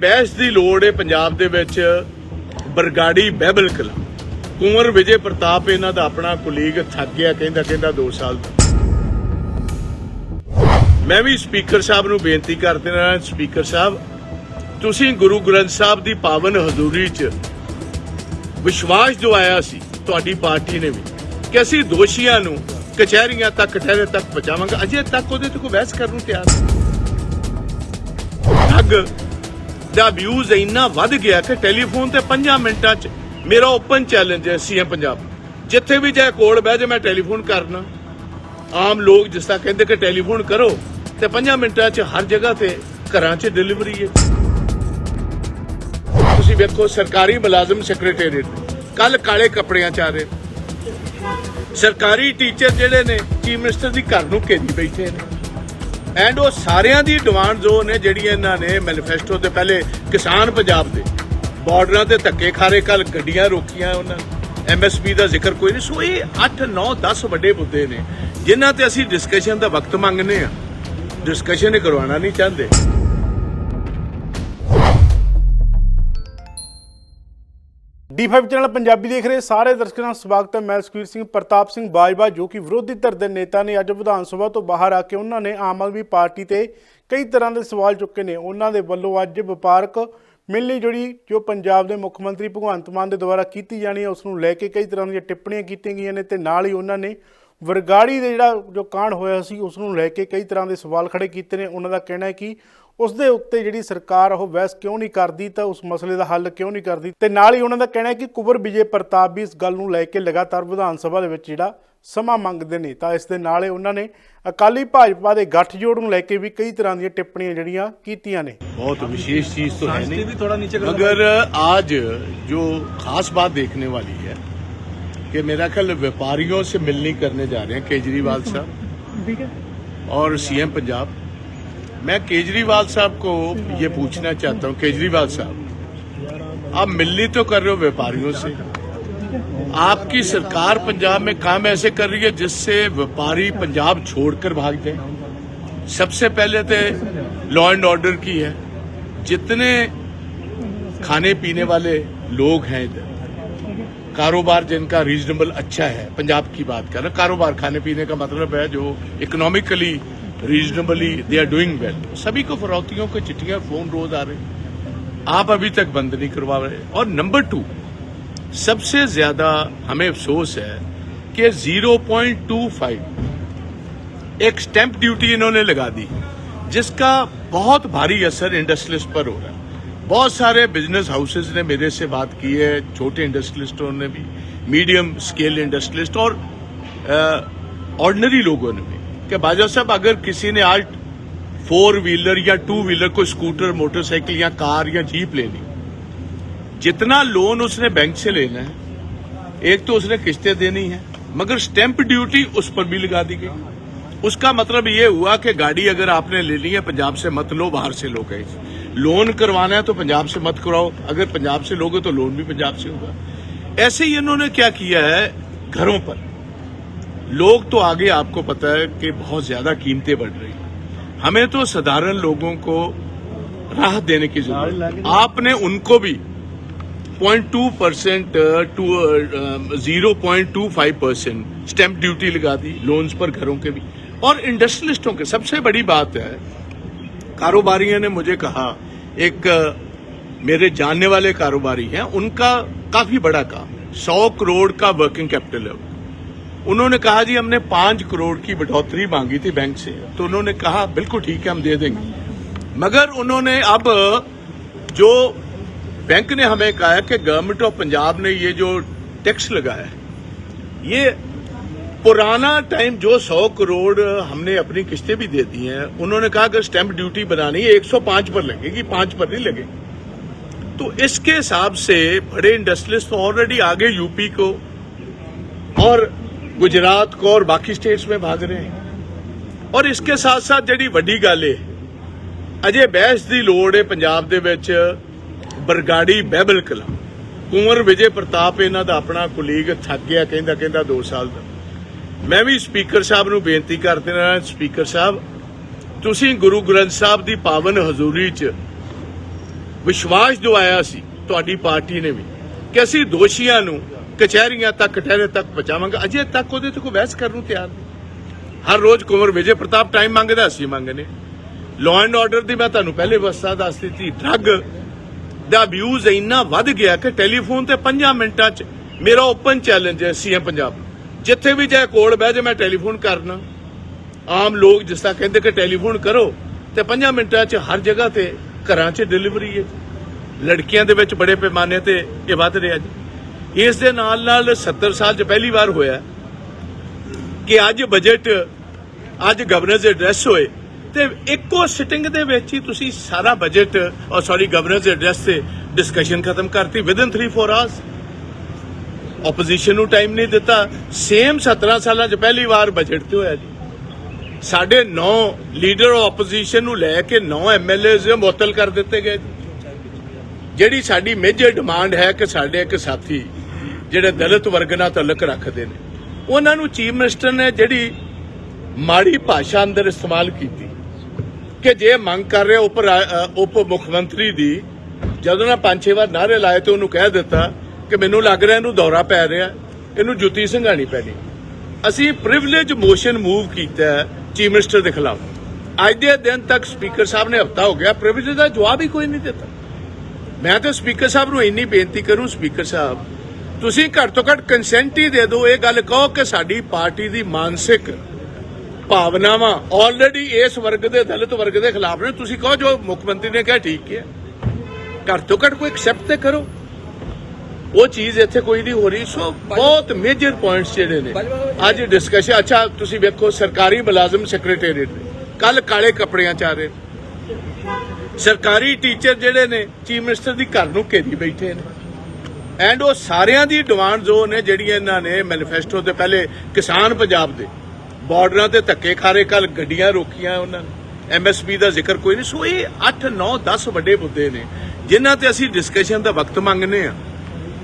ਬਹਿਸ ਦੀ ਲੋੜ ਹੈ ਪੰਜਾਬ ਦੇ ਵਿੱਚ ਬਰਗਾੜੀ ਬਹਿਬਲ ਕਲਾ। ਕੁੰਵਰ ਵਿਜੇ ਪ੍ਰਤਾਪ ਇਹਨਾਂ ਦਾ ਆਪਣਾ ਕੁਲੀਗ ਥੱਕ ਗਿਆ, ਕਹਿੰਦਾ ਕਹਿੰਦਾ 2 ਸਾਲ ਦਾ। ਮੈਂ ਵੀ ਸਪੀਕਰ ਸਾਹਿਬ ਨੂੰ ਬੇਨਤੀ ਕਰਦੇ ਹਾਂ, ਸਪੀਕਰ ਸਾਹਿਬ, ਤੁਸੀਂ ਗੁਰੂ ਗ੍ਰੰਥ ਸਾਹਿਬ ਦੀ ਪਾਵਨ ਹਜ਼ੂਰੀ 'ਚ ਵਿਸ਼ਵਾਸ ਜੋ ਸੀ, ਤੁਹਾਡੀ ਪਾਰਟੀ ਨੇ ਵੀ, ਕਿ ਅਸੀਂ ਦੋਸ਼ੀਆਂ ਨੂੰ ਕਚਹਿਰੀਆਂ ਤੱਕ, ਠਹਿਰੇ ਤੱਕ ਪਹੁੰਚਾਵਾਂਗੇ। ਅਜੇ ਤੱਕ ਉਹਦੇ ਤੇ ਕੋਈ ਬਹਿਸ ਕਰਨ ਨੂੰ ਤਿਆਰ ਨਹੀਂ। ਠੱਗ ਦਾ ਵਿਊਜ਼ ਇੰਨਾ ਵੱਧ ਗਿਆ ਕਿ ਟੈਲੀਫੋਨ ਤੇ 5 ਮਿੰਟਾਂ 'ਚ ਮੇਰਾ ਓਪਨ ਚੈਲੰਜ ਹੈ ਸੀਐਮ ਪੰਜਾਬ। ਜਿੱਥੇ ਵੀ ਜਾਏ ਕੋਲ ਬਹਿ ਜਾ ਮੈਂ ਟੈਲੀਫੋਨ ਕਰਨਾ। ਆਮ ਲੋਕ ਜਿਸ ਤਰ੍ਹਾਂ ਕਹਿੰਦੇ ਕਿ ਟੈਲੀਫੋਨ ਕਰੋ, ਤੇ 5 ਮਿੰਟਾਂ 'ਚ ਹਰ ਜਗ੍ਹਾ ਤੇ ਘਰਾਂ 'ਚ ਡਿਲੀਵਰੀ ਹੈ। ਤੁਸੀਂ ਵੇਖੋ ਸਰਕਾਰੀ ਮੁਲਾਜ਼ਮ ਸੈਕਟਰੀਏਟ ਕੱਲ ਕਾਲੇ ਕੱਪੜਿਆਂ 'ਚ ਆ ਰਹੇ ਸਰਕਾਰੀ ਟੀਚਰ ਜਿਹੜੇ ਨੇ ਚੀਫ ਮਿਨਿਸਟਰ ਦੀ ਘਰ ਨੂੰ ਘੇਰੀ ਬੈਠੇ ਨੇ। ਐਂਡ ਉਹ ਸਾਰਿਆਂ ਦੀ ਡਿਮਾਂਡ ਜੋ ਨੇ ਜਿਹੜੀਆਂ ਇਹਨਾਂ ਨੇ ਮੈਨੀਫੈਸਟੋ ਤੇ ਪਹਿਲੇ ਕਿਸਾਨ ਪੰਜਾਬ ਦੇ ਬਾਰਡਰਾਂ ਤੇ ਧੱਕੇ ਖਾਰੇ ਕੱਲ ਗੱਡੀਆਂ ਰੋਕੀਆਂ ਉਹਨਾਂ ਐਮਐਸਪੀ ਦਾ ਜ਼ਿਕਰ ਕੋਈ ਨਹੀਂ। ਸੋ ਇਹ 8 9 10 ਵੱਡੇ ਮੁੱਦੇ ਨੇ, ਜਿਨ੍ਹਾਂ ਤੇ ਅਸੀਂ ਡਿਸਕਸ਼ਨ ਦਾ ਵਕਤ ਮੰਗਨੇ ਆ ਡਿਸਕਸ਼ਨ ਕਰਵਾਉਣਾ ਨਹੀਂ ਚਾਹੁੰਦੇ। ਡੀ5 ਚੈਨਲ ਪੰਜਾਬੀ ਦੇਖ ਰਹੇ ਸਾਰੇ ਦਰਸ਼ਕਾਂ ਦਾ ਸਵਾਗਤ ਹੈ। ਮੈਂ ਸੁਖਵੀਰ ਸਿੰਘ, ਪ੍ਰਤਾਪ ਸਿੰਘ ਬਾਜਵਾ, ਜੋ ਕਿ ਵਿਰੋਧੀ ਧਿਰ ਦੇ ਨੇਤਾ ਨੇ ਅੱਜ ਵਿਧਾਨ ਸਭਾ ਤੋਂ ਬਾਹਰ ਆ ਕੇ ਉਹਨਾਂ ਨੇ ਆਮ ਆਦਮੀ ਪਾਰਟੀ ਤੇ ਕਈ ਤਰ੍ਹਾਂ ਦੇ ਸਵਾਲ ਚੁੱਕੇ ਨੇ। ਉਹਨਾਂ ਦੇ ਵੱਲੋਂ ਅੱਜ ਵਪਾਰਕ ਮਿਲਣੀ ਜਿਹੜੀ ਜੋ ਪੰਜਾਬ ਦੇ ਮੁੱਖ ਮੰਤਰੀ ਭਗਵੰਤ ਮਾਨ ਦੇ ਦੁਆਰਾ ਕੀਤੀ ਜਾਣੀ ਹੈ, ਉਸ ਨੂੰ ਲੈ ਕੇ ਕਈ ਤਰ੍ਹਾਂ ਦੀਆਂ ਟਿੱਪਣੀਆਂ ਕੀਤੀਆਂ ਗਈਆਂ ਨੇ ਤੇ ਨਾਲ ਹੀ ਉਹਨਾਂ ਨੇ ਵਰਗਾੜੀ ਦੇ ਜਿਹੜਾ ਜੋ ਕਾਂਡ ਹੋਇਆ ਸੀ, ਉਸ ਨੂੰ ਲੈ ਕੇ ਕਈ ਤਰ੍ਹਾਂ ਦੇ ਸਵਾਲ ਖੜੇ ਕੀਤੇ ਨੇ। ਉਹਨਾਂ ਦਾ ਕਹਿਣਾ ਹੈ ਕਿ ਉਸ ਦੇ ਉੱਤੇ ਜਿਹੜੀ ਸਰਕਾਰ ਉਹ ਬਹਿਸ ਕਿਉਂ ਨਹੀਂ ਕਰਦੀ ਤਾਂ ਉਸ ਮਸਲੇ ਦਾ ਹੱਲ ਕਿਉਂ ਨਹੀਂ ਕਰਦੀ ਤੇ ਨਾਲ ਹੀ ਉਹਨਾਂ ਦਾ ਕਹਿਣਾ ਹੈ ਕਿ ਕੁਬਰ ਵਿਜੇ ਪ੍ਰਤਾਪ ਵੀ ਇਸ ਗੱਲ ਨੂੰ ਲੈ ਕੇ ਲਗਾਤਾਰ ਵਿਧਾਨ ਸਭਾ ਦੇ ਵਿੱਚ ਜਿਹੜਾ ਸਮਾਂ ਮੰਗਦੇ ਨੇ ਤਾਂ ਇਸ ਦੇ ਨਾਲ ਹੀ ਉਹਨਾਂ ਨੇ ਅਕਾਲੀ ਭਾਜਪਾ ਦੇ ਗੱਠਜੋੜ ਨੂੰ ਲੈ ਕੇ ਵੀ ਕਈ ਤਰ੍ਹਾਂ ਦੀਆਂ ਟਿੱਪਣੀਆਂ ਜਿਹੜੀਆਂ ਕੀਤੀਆਂ ਨੇ बहुत विशेष चीज तो है नहीं भी थोड़ा नीचे कर मगर आज जो खास बात देखने वाली है कि मेरा ख्याल व्यापारियों से मिलनी करने जा रहे हैं केजरीवाल साहब और सीएम पंजाब मैं केजरीवाल साहब को ये पूछना चाहता हूँ, केजरीवाल साहब, आप मिलनी तो कर रहे हो व्यापारियों से। आपकी सरकार पंजाब में काम ऐसे कर रही है जिससे व्यापारी पंजाब छोड़कर भाग जाए। सबसे पहले तो लॉ एंड ऑर्डर की है। जितने खाने पीने वाले लोग हैं इधर, कारोबार जिनका रीजनेबल अच्छा है, पंजाब की बात कर रहे कारोबार खाने पीने का मतलब है जो economically reasonably they are doing well सभी को फरौतियों की चिट्ठियाँ फ़ोन रोज आ रहे आप अभी तक बंद नहीं करवा रहे और नंबर टू सबसे ज़्यादा हमें अफसोस है कि 0.25 एक स्टैंप ड्यूटी इन्होंने लगा दी, जिसका बहुत भारी असर इंडस्ट्रियलिस्ट पर हो रहा है। बहुत सारे बिज़नेस हाउसेज ने मेरे से बात की है, छोटे इंडस्ट्रियलिस्टों ने भी मीडियम स्केल इंडस्ट्रियलिस्ट और ऑर्डनरी लोगों ने भी। कि बाजा साहब, अगर किसी ने आज फोर व्हीलर या टू व्हीलर को स्कूटर, मोटरसाइकिल या कार या जीप लेनी जितना लोन उसने बैंक से लेना है, एक तो उसने किस्तें देनी है, मगर स्टैंप ड्यूटी उस पर भी लगा दी गई। उसका मतलब ये हुआ कि गाड़ी अगर आपने ले ली है, पंजाब से मत लो, बाहर से लो, कहीं लोन करवाना है तो पंजाब से मत कराओ, अगर पंजाब से लोगे तो लोन भी पंजाब से होगा। ऐसे ही इन्होंने क्या किया है, घरों पर। लोग तो आगे आपको पता है कि बहुत ज़्यादा कीमतें बढ़ रही हमें तो साधारण लोगों को राहत देने की ज़रूरत आपने उनको भी 0.2 percent two zero point two five percent stamp duty लगा दी लोन्स पर घरों के भी। और इंडस्ट्रियलिस्टों के, सबसे बड़ी बात है, कारोबारियों ने मुझे कहा, एक मेरे जानने वाले कारोबारी हैं, उनका काफ़ी बड़ा काम सौ करोड़ का वर्किंग कैपिटल है उन्होंने कहा जी, हमने पाँच करोड़ की बढ़ोतरी मांगी थी बैंक से। तो उन्होंने कहा, बिल्कुल ठीक है, हम दे देंगे। मगर उन्होंने अब जो बैंक ने हमें कहा है कि गवर्नमेंट ऑफ़ पंजाब ने ये जो टैक्स लगाया है, ये पुराना टाइम जो 100 करोड़ हमने अपनी किस्तें भी दे दी हैं, उन्होंने कहा अगर स्टैंप ड्यूटी बनानी है 105 पर लगेगी, पाँच पर नहीं लगेगी। तो इसके हिसाब से बड़े इंडस्ट्रियलिस्ट तो ऑलरेडी आगे यूपी को और गुजरात को और बाकी स्टेट्स में भाग रहे हैं और इसके साथ साथ ਜਿਹੜੀ ਵੱਡੀ ਗੱਲ ਹੈ ਅਜੇ ਬਹਿਸ ਦੀ ਲੋੜ ਹੈ ਪੰਜਾਬ ਦੇ ਵਿੱਚ ਬਰਗਾੜੀ ਬਹਿਬਲ ਕਲਾ ਕੁੰਵਰ ਵਿਜੇ ਪ੍ਰਤਾਪ ਇਹਨਾਂ ਦਾ ਆਪਣਾ ਕੁਲੀਗ ਥੱਕ ਗਿਆ ਕਹਿੰਦਾ ਕਹਿੰਦਾ 2 ਸਾਲ ਦਾ ਮੈਂ ਵੀ ਸਪੀਕਰ ਸਾਹਿਬ ਨੂੰ ਬੇਨਤੀ ਕਰਦੇ ਹਾਂ ਸਪੀਕਰ ਸਾਹਿਬ ਤੁਸੀਂ ਗੁਰੂ ਗ੍ਰੰਥ ਸਾਹਿਬ ਦੀ ਪਾਵਨ ਹਜ਼ੂਰੀ 'ਚ ਵਿਸ਼ਵਾਸ ਦਿਵਾਇਆ ਸੀ ਤੁਹਾਡੀ ਪਾਰਟੀ ਨੇ ਵੀ ਕਿ ਅਸੀਂ ਦੋਸ਼ੀਆਂ ਨੂੰ ਕਚਹਿਰੀਆਂ ਤੱਕ, ਠਹਿਰੇ ਤੱਕ ਪਹੁੰਚਾਵਾਂਗੇ। ਅਜੇ ਤੱਕ ਉਹਦੇ ਤੇ ਕੋਈ ਬਹਿਸ ਕਰਨ ਨੂੰ ਤਿਆਰ ਨਹੀਂ। ਹਰ ਰੋਜ਼ ਕੁਮਰ ਵਿਜੇ ਪ੍ਰਤਾਪ ਟਾਈਮ ਮੰਗਦਾ, ਅਸੀਂ ਮੰਗਨੇ। ਲਾਅ ਐਂਡ ਆਰਡਰ ਦੀ ਮੈਂ ਤੁਹਾਨੂੰ ਪਹਿਲੇ ਵਸਤਾ ਦੱਸ ਦਿੱਤੀ ਡਰੱਗ ਦਾ ਅਬਿਊਜ਼ ਇੰਨਾ ਵੱਧ ਗਿਆ ਕਿ ਟੈਲੀਫੋਨ ਤੇ 5 ਮਿੰਟਾਂ 'ਚ ਮੇਰਾ ਓਪਨ ਚੈਲੰਜ ਹੈ ਸੀਐਮ ਪੰਜਾਬ ਜਿੱਥੇ ਵੀ ਜਾਏ ਕੋਲ ਬਹਿ ਜਾ ਮੈਂ ਟੈਲੀਫੋਨ ਕਰਨਾ। ਆਮ ਲੋਕ ਜਿਸ ਤਰ੍ਹਾਂ ਕਹਿੰਦੇ ਕਿ ਟੈਲੀਫੋਨ ਕਰੋ, ਤੇ 5 ਮਿੰਟਾਂ 'ਚ ਹਰ ਜਗ੍ਹਾ ਤੇ ਘਰਾਂ 'ਚ ਡਿਲੀਵਰੀ ਹੈ। ਲੜਕੀਆਂ ਦੇ ਵਿੱਚ ਬੜੇ ਪੈਮਾਨੇ ਤੇ ਇਹ ਵੱਧ ਰਿਹਾ ਜੀ। ਇਸ ਦੇ ਨਾਲ ਨਾਲ 70 ਸਾਲ 'ਚ ਪਹਿਲੀ ਵਾਰ ਹੋਇਆ ਕਿ ਅੱਜ ਬਜਟ ਅੱਜ ਗਵਰਨਰਸ ਐਡਰੈਸ ਹੋਏ ਤੇ ਇੱਕੋ ਸਿਟਿੰਗ ਦੇ ਵਿੱਚ ਹੀ ਤੁਸੀਂ ਸਾਰਾ ਬਜਟ ਔਰ ਸੌਰੀ ਗਵਰਨਰਸ ਐਡਰੈਸ ਤੇ ਡਿਸਕਸ਼ਨ ਖਤਮ ਕਰਤੀ ਵਿਦਨ 3-4 ਆਵਰਸ ਆਪੋਜੀਸ਼ਨ ਨੂੰ ਟਾਈਮ ਨਹੀਂ ਦਿੱਤਾ। ਸੇਮ 17 ਸਾਲਾਂ 'ਚ ਪਹਿਲੀ ਵਾਰ ਬਜਟ ਤੇ ਹੋਇਆ ਜੀ। ਸਾਡੇ 9 ਲੀਡਰ ਆਪੋਜੀਸ਼ਨ ਨੂੰ ਲੈ ਕੇ 9 ਐਮਐਲਏਜ਼ ਮੁਅੱਤਲ ਕਰ ਦਿੱਤੇ ਗਏ ਜੀ। ਜਿਹੜੀ ਸਾਡੀ ਮੇਜਰ ਡਿਮਾਂਡ ਹੈ ਕਿ ਸਾਡੇ ਇੱਕ ਸਾਥੀ ਜਿਹੜੇ ਦਲਿਤ ਵਰਗ ਨਾਲ ਤਾਲੁਕ ਰੱਖਦੇ ਨੇ, ਉਹਨਾਂ ਨੂੰ ਚੀਫ ਮਿਨਿਸਟਰ ਨੇ ਜਿਹੜੀ ਮਾੜੀ ਭਾਸ਼ਾ ਅੰਦਰ ਇਸਤੇਮਾਲ ਕੀਤੀ ਕਿ ਜੇ ਮੰਗ ਕਰ ਰਿਹਾ ਉਪ ਉਪ ਮੁੱਖ ਮੰਤਰੀ ਦੀ, ਜਦੋਂ ਨਾ ਪੰਜ ਛੇ ਵਾਰ ਨਾਰੇ ਲਾਏ ਤੇ ਉਹਨੂੰ ਕਹਿ ਦਿੱਤਾ ਕਿ ਮੈਨੂੰ ਲੱਗ ਰਿਹਾ ਇਹਨੂੰ ਦੌਰਾ ਪੈ ਰਿਹਾ, ਇਹਨੂੰ ਜੁੱਤੀ ਸੰਘਾਣੀ ਪੈਣੀ। ਅਸੀਂ ਪ੍ਰਿਵਿਲੇਜ ਮੋਸ਼ਨ ਮੂਵ ਕੀਤਾ ਚੀਫ ਮਿਨਿਸਟਰ ਦੇ ਖਿਲਾਫ। ਅੱਜ ਦੇ ਦਿਨ ਤੱਕ ਸਪੀਕਰ ਸਾਹਿਬ ਨੇ ਹਫਤਾ ਹੋ ਗਿਆ ਪ੍ਰਿਵਿਲੇਜ ਦਾ ਜਵਾਬ ਹੀ ਕੋਈ ਨਹੀਂ ਦਿੱਤਾ। ਮੈਂ ਤਾਂ ਸਪੀਕਰ ਸਾਹਿਬ ਨੂੰ ਇੰਨੀ ਬੇਨਤੀ ਕਰੂੰ, ਸਪੀਕਰ ਸਾਹਿਬ, ਤੁਸੀਂ ਘੱਟ ਤੋਂ ਘੱਟ ਕੰਸੈਂਟ ਹੀ ਦੇ ਦਿਓ, ਇਹ ਗੱਲ ਕਹੋ ਕਿ ਸਾਡੀ ਪਾਰਟੀ ਦੀ ਮਾਨਸਿਕ ਭਾਵਨਾਵਾਂ ਆਲਰੇਡੀ ਇਸ ਵਰਗ ਦੇ, ਦਲਿਤ ਵਰਗ ਦੇ ਖਿਲਾਫ ਨੇ। ਤੁਸੀਂ ਕਹੋ ਜੋ ਮੁੱਖ ਮੰਤਰੀ ਨੇ ਕਿਹਾ, ਠੀਕ ਹੈ ਘੱਟ ਤੋਂ ਘੱਟ ਕੋਈ ਐਕਸੈਪਟ ਤੇ ਕਰੋ। ਉਹ ਚੀਜ਼ ਇੱਥੇ ਕੋਈ ਨਹੀਂ ਹੋ ਰਹੀ। ਸੋ ਬਹੁਤ ਮੇਜਰ ਪੁਆਇੰਟਸ ਜਿਹੜੇ ਨੇ। ਅੱਜ ਡਿਸਕਸ਼ਨ ਅੱਛਾ, ਤੁਸੀਂ ਵੇਖੋ, ਸਰਕਾਰੀ ਮੁਲਾਜ਼ਮ ਸੈਕਟਰੀਏਟ ਕੱਲ ਕਾਲੇ ਕੱਪੜਿਆਂ ਚ ਆ ਰਹੇ ਨੇ। ਸਰਕਾਰੀ ਟੀਚਰ ਜਿਹੜੇ ਨੇ ਚੀਫ ਮਿਨਿਸਟਰ ਦੀ ਘਰ ਨੂੰ ਘੇਰੀ ਬੈਠੇ ਨੇ। ਐਂਡ ਉਹ ਸਾਰਿਆਂ ਦੀ ਡਿਮਾਂਡ ਜੋ ਨੇ ਜਿਹੜੀਆਂ ਇਹਨਾਂ ਨੇ ਮੈਨੀਫੈਸਟੋ ਤੇ ਪਹਿਲੇ ਕਿਸਾਨ ਪੰਜਾਬ ਦੇ ਬਾਰਡਰਾਂ ਤੇ ਧੱਕੇ ਖਾਰੇ ਕੱਲ ਗੱਡੀਆਂ ਰੋਕੀਆਂ ਉਹਨਾਂ ਨੇ। ਐਮਐਸਪੀ ਦਾ ਜ਼ਿਕਰ ਕੋਈ ਨਹੀਂ। ਸੋ ਇਹ 8 9 10 ਵੱਡੇ ਮੁੱਦੇ ਨੇ ਜਿਨ੍ਹਾਂ ਤੇ ਅਸੀਂ ਡਿਸਕਸ਼ਨ ਦਾ ਵਕਤ ਮੰਗਨੇ ਆ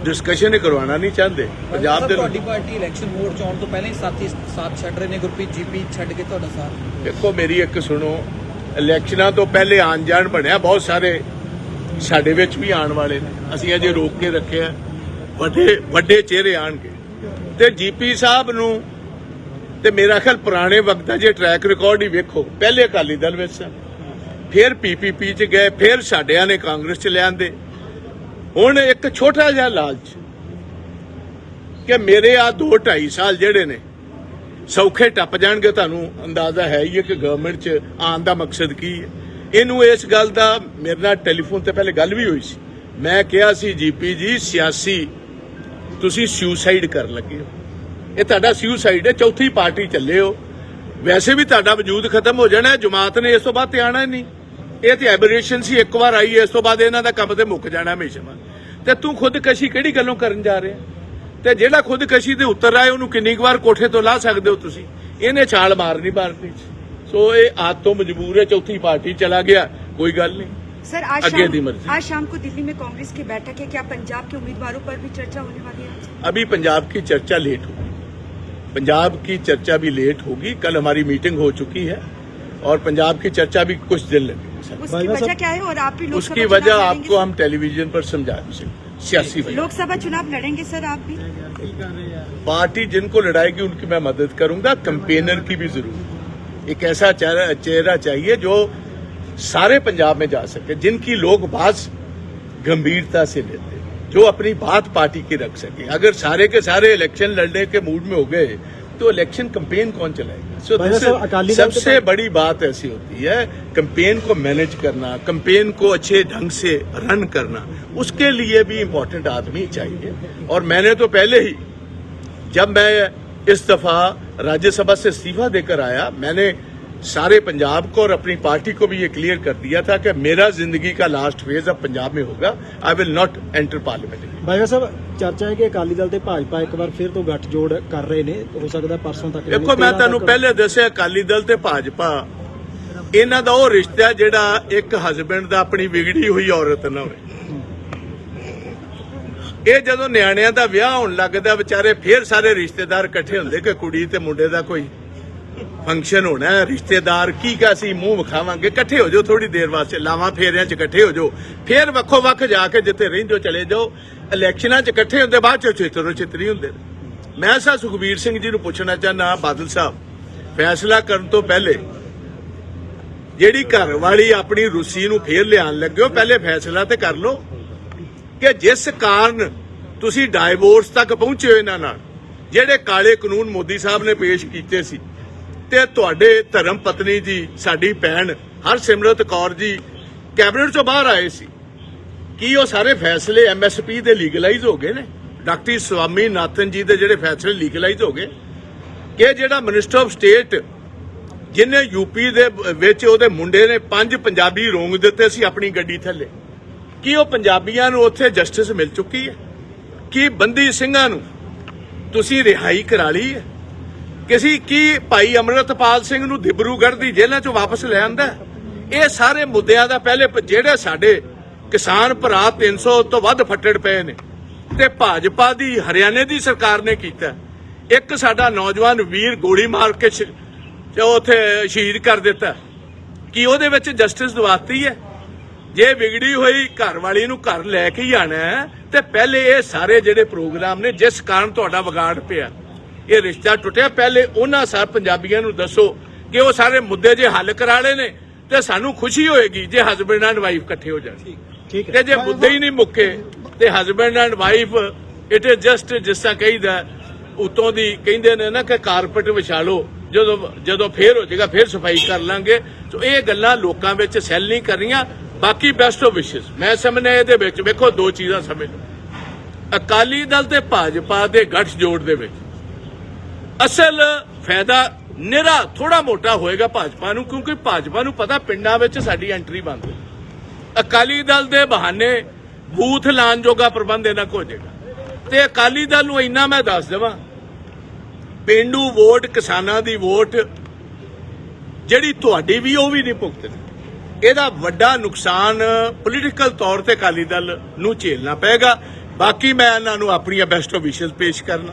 ਡਿਸਕਸ਼ਨ ਕਰਵਾਉਣਾ ਨਹੀਂ ਚਾਹੁੰਦੇ। ਪੰਜਾਬ ਦੇ ਤੁਹਾਡੀ ਪਾਰਟੀ ਇਲੈਕਸ਼ਨ ਮੋਡ ਚ ਆਉਣ ਤੋਂ ਪਹਿਲਾਂ ਹੀ ਸਾਥੀ ਸਾਥ ਛੱਡ ਰਹੇ ਨੇ ਗੁਰਪ੍ਰੀਤ ਜੀਪੀ ਛੱਡ ਕੇ ਤੁਹਾਡਾ ਸਾਥ। ਦੇਖੋ ਮੇਰੀ ਇੱਕ ਸੁਣੋ। ਇਲੈਕਸ਼ਨਾਂ ਤੋਂ ਪਹਿਲੇ ਆਣ ਜਾਣ ਬਣਿਆ, ਬਹੁਤ ਸਾਰੇ ਸਾਡੇ ਵਿੱਚ ਵੀ ਆਉਣ ਵਾਲੇ ਨੇ। ਅਸੀਂ ਅਜੇ ਰੋਕ ਕੇ ਰੱਖਿਆ ਵੱਡੇ ਵੱਡੇ ਚਿਹਰੇ ਆਣਗੇ। ਤੇ ਜੀਪੀ ਸਾਹਿਬ ਨੂੰ ਤੇ ਮੇਰਾ ਖਿਆਲ ਪੁਰਾਣੇ ਵਕਤ ਦਾ ਜੇ ਟਰੈਕ ਰਿਕਾਰਡ ਹੀ ਵੇਖੋ, ਪਹਿਲੇ ਅਕਾਲੀ ਦਲ ਵਿੱਚ ਸਨ। ਫਿਰ ਪੀਪੀਪੀ ਚ ਗਏ, ਫਿਰ ਸਾਡਿਆਂ ਨੇ ਕਾਂਗਰਸ ਚ ਲਿਆਂਦੇ। ਹੁਣ ਇੱਕ ਛੋਟਾ ਜਿਹਾ ਲਾਲਚ ਕਿ ਮੇਰੇ ਆ 2 2.5 ਸਾਲ ਜਿਹੜੇ ਨੇ ਸੌਖੇ ਟੱਪ ਜਾਣਗੇ, ਤੁਹਾਨੂੰ ਅੰਦਾਜ਼ਾ ਹੈ ਹੀ ਹੈ ਕਿ ਗਵਰਨਮੈਂਟ 'ਚ ਆਉਣ ਦਾ ਮਕਸਦ ਕੀ ਹੈ। ਇਹਨੂੰ ਇਸ ਗੱਲ ਦਾ ਮੇਰੇ ਨਾਲ ਟੈਲੀਫੋਨ ਤੇ ਪਹਿਲੇ ਗੱਲ ਵੀ ਹੋਈ ਸੀ। ਮੈਂ ਕਿਹਾ ਸੀ ਜੀਪੀ ਜੀ, ਸਿਆਸੀ, ਤੁਸੀਂ ਸੁਸਾਈਡ ਕਰਨ ਲੱਗੇ ਹੋ। ਇਹ ਤੁਹਾਡਾ ਸੁਸਾਈਡ ਹੈ, ਚੌਥੀ ਪਾਰਟੀ ਚੱਲੇ ਹੋ। ਵੈਸੇ ਵੀ ਤੁਹਾਡਾ ਵਜੂਦ ਖਤਮ ਹੋ ਜਾਣਾ ਜਮਾਤ ਨੇ ਇਸ ਤੋਂ ਬਾਅਦ ਤੇ ਆਣਾ ਹੀ ਨਹੀਂ। ਇਹ ਤੇ ਐਬਰੇਸ਼ਨ ਸੀ, ਇੱਕ ਵਾਰ ਆਈ, ਇਸ ਤੋਂ ਬਾਅਦ ਇਹਨਾਂ ਦਾ ਕੰਮ ਤੇ ਮੁੱਕ ਜਾਣਾ ਹਮੇਸ਼ਾ। ਤੇ ਤੂੰ ਖੁਦਕਸ਼ੀ ਕਿਹੜੀ ਗੱਲੋਂ ਕਰਨ ਜਾ ਰਿਹਾ? ਤੇ ਜਿਹੜਾ ਖੁਦਕਸ਼ੀ ਦੇ ਉੱਤਰ ਆਏ ਉਹਨੂੰ ਕਿੰਨੀ ਕੁ ਵਾਰ ਕੋਠੇ ਤੋਂ ਲਾ ਸਕਦੇ ਹੋ ਤੁਸੀਂ ਇਹਨੇ ਛਾਲ ਮਾਰਨੀ ਭਾਰਤੀ ਚ ਸੋ ਇਹ ਆਦ ਤੋਂ ਮਜਬੂਰ ਹੈ ਚੌਥੀ ਪਾਰਟੀ ਚਲਾ ਗਿਆ ਕੋਈ ਗੱਲ ਨਹੀਂ सर आज आगे दी शाम मर्जी। आज शाम को दिल्ली में कांग्रेस की बैठक है क्या पंजाब के उम्मीदवारों पर भी चर्चा होने वाली है अभी पंजाब की चर्चा लेट होगी पंजाब की चर्चा भी लेट होगी कल हमारी मीटिंग हो चुकी है और पंजाब की चर्चा भी कुछ दिन लगेगी सर उसकी वजह क्या है और आप भी लोकसभा उसकी चुनाव वजह लड़ेंगे आपको सर? हम टेलीविजन पर समझा सकें सियासी लोकसभा चुनाव लड़ेंगे सर आप भी? पार्टी जिनको लड़ाएगी उनकी मैं मदद करूँगा कंपेनर की भी ज़रूरत एक ऐसा चेहरा चेहरा चाहिए जो सारे पंजाब में जा सके जिनकी लोग बात गंभीरता से लेते जो अपनी बात पार्टी की रख सके। अगर सारे के सारे इलेक्शन लड़ने के मूड में हो गए तो इलेक्शन कंपेन कौन चलाएगा? So सबसे बड़ी बात ऐसी होती है कंपेन को मैनेज करना कंपेन को अच्छे ढंग से रन करना उसके लिए भी इम्पोर्टेंट आदमी चाहिए। और मैंने तो पहले ही जब मैं इस दफ़ा राज्यसभा से इस्तीफा देकर आया मैंने सारे पंजाब को और अपनी पार्टी को भी ये क्लियर कर दिया था कि मेरा जिंदगी का लास्ट फेज अब पंजाब में होगा I will not enter parliament ਬਾਈਵਾ ਸਾਹਿਬ ਚਰਚਾ ਹੈ ਕਿ ਅਕਾਲੀ ਦਲ ਤੇ ਭਾਜਪਾ ਇੱਕ ਵਾਰ ਫਿਰ ਤੋਂ ਗੱਠਜੋੜ ਕਰ ਰਹੇ ਨੇ ਹੋ ਸਕਦਾ ਪਰਸੋਂ ਤੱਕ ਦੇਖੋ ਮੈਂ ਤੁਹਾਨੂੰ ਪਹਿਲੇ ਦੱਸਿਆ ਅਕਾਲੀ ਦਲ ਤੇ ਭਾਜਪਾ ਇਹਨਾਂ ਦਾ ਉਹ ਰਿਸ਼ਤਾ ਹੈ ਜਿਹੜਾ ਇੱਕ ਹਸਬੰਡ ਦਾ ਆਪਣੀ ਵਿਗੜੀ ਹੋਈ ਔਰਤ ਨਾਲ ਹੋਵੇ ਇਹ ਜਦੋਂ ਨਿਆਣਿਆਂ ਦਾ ਵਿਆਹ ਹੋਣ ਲੱਗਦਾ ਵਿਚਾਰੇ ਫੇਰ ਸਾਰੇ ਰਿਸ਼ਤੇਦਾਰ ਇਕੱਠੇ ਹੁੰਦੇ ਕਿ ਕੁੜੀ ਤੇ ਮੁੰਡੇ ਦਾ ਕੋਈ ਫੰਕਸ਼ਨ ਹੋਣਾ ਹੈ, ਰਿਸ਼ਤੇਦਾਰ ਕੀ ਕਾ ਸੀ ਮੂੰਹ ਵਿਖਾਵਾਂਗੇ? ਇਕੱਠੇ ਹੋ ਜਾਓ ਥੋੜੀ ਦੇਰ ਵਾਸਤੇ, ਲਾਵਾਂ ਫੇਰਿਆਂ 'ਚ ਇਕੱਠੇ ਹੋ ਜਾਓ। ਫੇਰ ਵੱਖੋ ਵੱਖ ਜਾ ਕੇ ਜਿੱਥੇ ਰਹਿੰਦੇ ਚਲੇ ਜਾਓ। ਇਲੈਕਸ਼ਨਾਂ 'ਚ ਇਕੱਠੇ ਹੁੰਦੇ, ਬਾਅਦ 'ਚ ਚਿੱਤਰੋ ਚਿੱਤਰੀ ਹੁੰਦੇ। ਮੈਂ ਸਾ ਸੁਖਬੀਰ ਸਿੰਘ ਜੀ ਨੂੰ ਪੁੱਛਣਾ ਚਾਹੁੰਦਾ ਬਾਦਲ ਸਾਹਿਬ, ਫੈਸਲਾ ਕਰਨ ਤੋਂ ਪਹਿਲੇ ਜਿਹੜੀ ਘਰ ਵਾਲੀ ਆਪਣੀ ਰੂਸੀ ਨੂੰ ਫੇਰ ਲਿਆਉਣ ਲੱਗਿਓ ਪਹਿਲੇ ਫੈਸਲਾ ਤੇ ਕਰ ਲਓ ਕਿ ਜਿਸ ਕਾਰਨ ਤੁਸੀਂ ਡਾਈਵੋਰਸ ਤੱਕ ਪਹੁੰਚੇ ਹੋ ਇਹਨਾਂ ਨਾਲ, ਜਿਹੜੇ ਕਾਲੇ ਕਾਨੂੰਨ ਮੋਦੀ ਸਾਹਿਬ ਨੇ ਪੇਸ਼ ਕੀਤੇ ਸੀ। ਤੇ ਤੁਹਾਡੇ ਧਰਮ ਪਤਨੀ ਜੀ, ਸਾਡੀ ਭੈਣ ਹਰਸਿਮਰਤ ਕੌਰ ਜੀ ਕੈਬਨਿਟ ਚੋਂ ਬਾਹਰ ਆਏ ਸੀ। ਕੀ ਉਹ ਸਾਰੇ ਫੈਸਲੇ ਐਮਐਸਪੀ ਦੇ ਲੀਗਲਾਈਜ਼ ਹੋ ਗਏ ਨੇ? ਡਾਕਟਰ ਸਵਾਮੀ ਨਾਥਨ ਜੀ ਦੇ ਜਿਹੜੇ ਫੈਸਲੇ ਲੀਗਲਾਈਜ਼ ਹੋ ਗਏ? ਕਿ ਜਿਹੜਾ ਮਿਨਿਸਟਰ ਆਫ ਸਟੇਟ ਜਿਹਨੇ ਯੂਪੀ ਦੇ ਵਿੱਚ ਉਹਦੇ ਮੁੰਡੇ ਨੇ ਪੰਜ ਪੰਜਾਬੀ ਰੋਂਗ ਦਿੱਤੇ ਸੀ ਆਪਣੀ ਗੱਡੀ ਥੱਲੇ। ਕੀ ਉਹ ਪੰਜਾਬੀਆਂ ਨੂੰ ਉੱਥੇ ਜਸਟਿਸ ਮਿਲ ਚੁੱਕੀ ਹੈ? ਕੀ ਬੰਦੀ ਸਿੰਘਾਂ ਨੂੰ ਤੁਸੀਂ ਰਿਹਾਈ ਕਰਾ ਲਈ ਹੈ? ਕਿਸੇ ਕੀ ਭਾਈ ਅਮਰਤਪਾਲ ਸਿੰਘ ਨੂੰ ਦਿਬਰੂਗੜ੍ਹ ਦੀ ਜੇਲ੍ਹਾਂ ਚੋਂ ਵਾਪਸ ਲੈ ਆਂਦਾ ਇਹ ਸਾਰੇ ਮੁੱਦਿਆਂ ਦਾ ਪਹਿਲੇ ਜਿਹੜੇ ਸਾਡੇ ਕਿਸਾਨ ਭਰਾ 300 ਤੋਂ ਵੱਧ ਫੱਟੜ ਪਏ ਨੇ ਤੇ ਭਾਜਪਾ ਦੀ, ਹਰਿਆਣੇ ਦੀ ਸਰਕਾਰ ਨੇ ਕੀਤਾ ਇੱਕ ਸਾਡਾ ਨੌਜਵਾਨ ਵੀਰ ਗੋਲੀ ਮਾਰ ਕੇ ਸ਼- ਉੱਥੇ ਸ਼ਹੀਦ ਕਰ ਦਿੱਤਾ ਕਿ ਉਹਦੇ ਵਿੱਚ ਜਸਟਿਸ ਦਵਾਤੀ ਹੈ? ਜੇ ਵਿਗੜੀ ਹੋਈ ਘਰ ਵਾਲੀ ਨੂੰ ਘਰ ਲੈ ਕੇ ਹੀ ਆਣਾ ਹੈ, ਤੇ ਪਹਿਲੇ ਇਹ ਸਾਰੇ ਜਿਹੜੇ ਪ੍ਰੋਗਰਾਮ ਨੇ, ਜਿਸ ਕਾਰਨ ਤੁਹਾਡਾ ਵਿਗਾੜ ਪਿਆ। ਇਹ ਰਿਸ਼ਤਾ ਟੁੱਟਿਆ। ਪਹਿਲੇ ਉਹਨਾਂ ਸਾਰੇ ਪੰਜਾਬੀਆਂ ਨੂੰ ਦੱਸੋ ਕਿ ਉਹ ਸਾਰੇ ਮੁੱਦੇ ਜੇ ਹੱਲ ਕਰਾ ਲਏ ਨੇ ਤੇ ਸਾਨੂੰ ਖੁਸ਼ੀ ਹੋਏਗੀ ਜੇ ਹਸਬੰਡ ਐਂਡ ਵਾਈਫ ਇਕੱਠੇ ਹੋ ਜਾਣ। ਠੀਕ ਤੇ ਜੇ ਮੁੱਦੇ ਹੀ ਨਹੀਂ ਮੁੱਕੇ ਤੇ husband and wife it is just ਜਿਸ ਤਰ੍ਹਾਂ ਕਹੀਦਾ ਉਤੋਂ ਦੀ ਕਹਿੰਦੇ ਨੇ ਨਾ ਕਿ ਕਾਰਪਟ ਵਿਛਾ ਲਓ ਜਦੋਂ ਜਦੋਂ ਫੇਰ ਹੋ ਜਾਏਗਾ ਫੇਰ ਸਫ਼ਾਈ ਕਰ ਲਾਂਗੇ। ਸੋ ਇਹ ਗੱਲਾਂ ਲੋਕਾਂ ਵਿੱਚ ਸੈੱਲ ਨਹੀਂ ਕਰ ਰਹੀਆਂ। ਬਾਕੀ ਬੈਸਟ ਆਫ ਵਿਸ਼ੇਸ ਮੈਂ ਸਮਝਦਾ ਇਹਦੇ ਵਿੱਚ ਵੇਖੋ ਦੋ ਚੀਜ਼ਾਂ ਸਮਝ ਲਓ। ਅਕਾਲੀ ਦਲ ਤੇ ਭਾਜਪਾ ਦੇ ਗੱਠ ਜੋੜ ਦੇ ਵਿੱਚ। ਅਸਲ ਫਾਇਦਾ ਨਿਰਾ ਥੋੜਾ ਮੋਟਾ ਹੋਏਗਾ ਭਾਜਪਾ ਨੂੰ, ਕਿਉਂਕਿ ਭਾਜਪਾ ਨੂੰ ਪਤਾ ਪਿੰਡਾਂ ਵਿੱਚ ਸਾਡੀ ਐਂਟਰੀ ਬੰਦ ਹੈ ਅਕਾਲੀ ਦਲ ਦੇ ਬਹਾਨੇ ਬੂਥ ਲਾਣ ਜੋਗਾ ਪ੍ਰਬੰਧ ਇਹਨਾਂ ਕੋ ਹੋ ਜਾਏਗਾ ਤੇ ਅਕਾਲੀ ਦਲ ਨੂੰ ਇੰਨਾ ਮੈਂ ਦੱਸ ਦੇਵਾਂ, ਪਿੰਡੂ ਵੋਟ, ਕਿਸਾਨਾਂ ਦੀ ਵੋਟ, ਜਿਹੜੀ ਤੁਹਾਡੀ ਵੀ, ਉਹ ਵੀ ਨਹੀਂ ਭੁਗਤਣੀ। ਇਹਦਾ ਵੱਡਾ ਨੁਕਸਾਨ ਪੋਲੀਟੀਕਲ ਤੌਰ ਤੇ ਅਕਾਲੀ ਦਲ ਨੂੰ ਝੇਲਣਾ ਪਏਗਾ। ਬਾਕੀ ਮੈਂ ਇਹਨਾਂ ਨੂੰ ਆਪਣੀਆਂ ਬੈਸਟ ਵਿਸ਼ੇਸ ਪੇਸ਼ ਕਰਨਾ।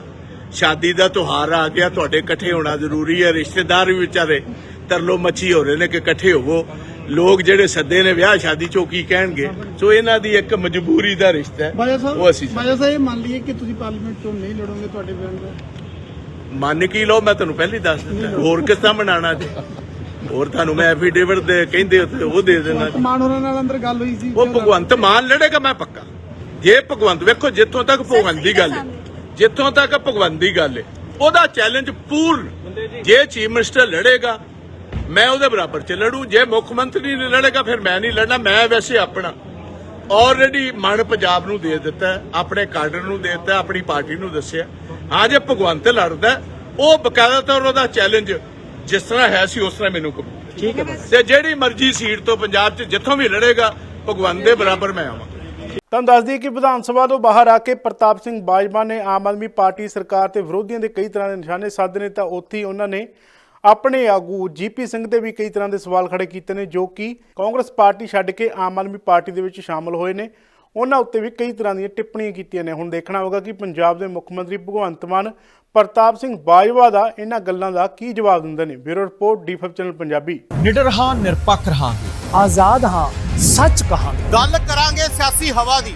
ਸ਼ਾਦੀ ਦਾ ਤਿਉਹਾਰ ਆ ਗਿਆ ਤੁਹਾਡੇ ਇਕੱਠੇ ਹੋਣਾ ਜ਼ਰੂਰੀ ਹੈ ਰਿਸ਼ਤੇਦਾਰ ਵੀ ਵਿਚਾਰੇ ਤਰਲੋ ਮੱਛੀ ਹੋ ਰਹੇ ਨੇ ਕਿ ਇਕੱਠੇ ਹੋਵੋ। ਲੋਕ ਜਿਹੜੇ ਸੱਦੇ ਨੇ ਵਿਆਹ ਸ਼ਾਦੀ ਚੋਂ ਕੀ ਕਹਿਣਗੇ? ਸੋ ਇਹਨਾਂ ਦੀ ਇੱਕ ਮਜਬੂਰੀ ਦਾ ਰਿਸ਼ਤਾ ਹੈ ਬਾਜਾ ਉਹ ਅਸੀਂ ਬਾਜਾ ਸਾਹਿਬ ਇਹ ਮੰਨ ਲਈਏ ਕਿ ਤੁਸੀਂ ਪਾਰਲੀਮੈਂਟ ਚੋਂ ਨਹੀਂ ਲੜੋਗੇ ਤੁਹਾਡੇ ਬਿਆਨ ਦਾ? ਮੰਨ ਕੀ ਲਓ ਮੈਂ ਤੁਹਾਨੂੰ ਪਹਿਲਾਂ ਦੱਸ ਦਿੱਤਾ। ਹੋਰ ਕਿਸ ਤਰ੍ਹਾਂ ਬਣਾਉਣਾ ਜੀ? ਹੋਰ ਤੁਹਾਨੂੰ ਮੈਂ ਐਫੀਡੇਵਿਟ ਦੇ ਕਹਿੰਦੇ ਤੇ ਉਹ ਦੇ ਦੇਣਾ। ਮਾਨ ਹੋਰਾਂ ਨਾਲ ਅੰਦਰ ਗੱਲ ਹੋਈ ਸੀ। ਉਹ ਭਗਵੰਤ ਮਾਨ ਲੜੇਗਾ ਮੈਂ ਪੱਕਾ। ਜੇ ਭਗਵੰਤ ਵੇਖੋ ਜਿੱਥੋਂ ਤੱਕ ਭਗਵੰਤ ਦੀ ਗੱਲ ਹੈ। ਜਿੱਥੋਂ ਤੱਕ ਭਗਵੰਤ ਦੀ ਗੱਲ ਹੈ ਉਹਦਾ ਚੈਲੰਜ ਪੂਰਨ। ਜੇ ਚੀਫ ਮਿਨਿਸਟਰ ਲੜੇਗਾ ਮੈਂ ਉਹਦੇ ਬਰਾਬਰ ਚ ਲੜੂ ਜੇ ਮੁੱਖ ਮੰਤਰੀ ਨਹੀਂ ਲੜੇਗਾ ਫਿਰ ਮੈਂ ਨਹੀਂ ਲੜਨਾ ਮੈਂ ਵੈਸੇ ਆਪਣਾ। ਆਲਰੇਡੀ ਮਨ ਪੰਜਾਬ ਨੂੰ ਦੇ ਦਿੱਤਾ ਆਪਣੇ ਕਾਡਰ ਨੂੰ ਦੇ ਦਿੱਤਾ ਆਪਣੀ ਪਾਰਟੀ ਨੂੰ ਦੱਸਿਆ। ਹਾਂ ਜੇ ਭਗਵੰਤ ਲੜਦਾ ਉਹ ਬਕਾਇਦਾ ਤੌਰ ਉਹਦਾ ਚੈਲੰਜ ਜਿਸ ਤਰ੍ਹਾਂ ਹੈ ਸੀ ਉਸ ਤਰ੍ਹਾਂ ਮੈਨੂੰ। ਠੀਕ ਹੈ ਤੇ ਜਿਹੜੀ ਮਰਜ਼ੀ ਸੀਟ ਤੋਂ ਪੰਜਾਬ 'ਚ ਜਿੱਥੋਂ ਵੀ ਲੜੇਗਾ ਭਗਵੰਤ ਦੇ ਬਰਾਬਰ ਮੈਂ ਆਵਾਂ। ਤੁਹਾਨੂੰ ਦੱਸ ਦਈਏ ਕਿ ਵਿਧਾਨ ਸਭਾ ਤੋਂ ਬਾਹਰ ਆ ਕੇ ਪ੍ਰਤਾਪ ਸਿੰਘ ਬਾਜਵਾ ਨੇ ਆਮ ਆਦਮੀ ਪਾਰਟੀ ਸਰਕਾਰ ਤੇ ਵਿਰੋਧੀਆਂ ਦੇ ਕਈ ਤਰ੍ਹਾਂ ਦੇ ਨਿਸ਼ਾਨੇ ਸਾਧੇ ਨੇ, ਤਾਂ ਉੱਥੇ ਹੀ ਉਹਨਾਂ ਨੇ ਆਪਣੇ ਆਗੂ ਜੀਪੀ ਸਿੰਘ ਦੇ ਵੀ ਕਈ ਤਰ੍ਹਾਂ ਦੇ ਸਵਾਲ ਖੜੇ ਕੀਤੇ ਨੇ, ਜੋ ਕਿ ਕਾਂਗਰਸ ਪਾਰਟੀ ਛੱਡ ਕੇ ਆਮ ਆਦਮੀ ਪਾਰਟੀ ਦੇ ਵਿੱਚ ਸ਼ਾਮਲ ਹੋਏ ਨੇ। ਉਹਨਾਂ ਉੱਤੇ ਵੀ ਕਈ ਤਰ੍ਹਾਂ ਦੀਆਂ ਟਿੱਪਣੀਆਂ ਕੀਤੀਆਂ ਨੇ। ਹੁਣ ਦੇਖਣਾ ਹੋਗਾ ਕਿ ਪੰਜਾਬ ਦੇ ਮੁੱਖ ਮੰਤਰੀ ਭਗਵੰਤ ਮਾਨ ਪ੍ਰਤਾਪ ਸਿੰਘ ਬਾਜਵਾ ਦਾ ਇਹਨਾਂ ਗੱਲਾਂ ਦਾ ਕੀ ਜਵਾਬ ਦਿੰਦੇ ਨੇ। Bureau report D five channel Punjabi. ਨਿਡਰ ਹਾਂ ਨਿਰਪੱਖ ਰਹਾਂਗੇ। ਆਜ਼ਾਦ ਹਾਂ ਸੱਚ ਕਹਾਂਗੇ। ਗੱਲ ਕਰਾਂਗੇ ਸਿਆਸੀ ਹਵਾ ਦੀ।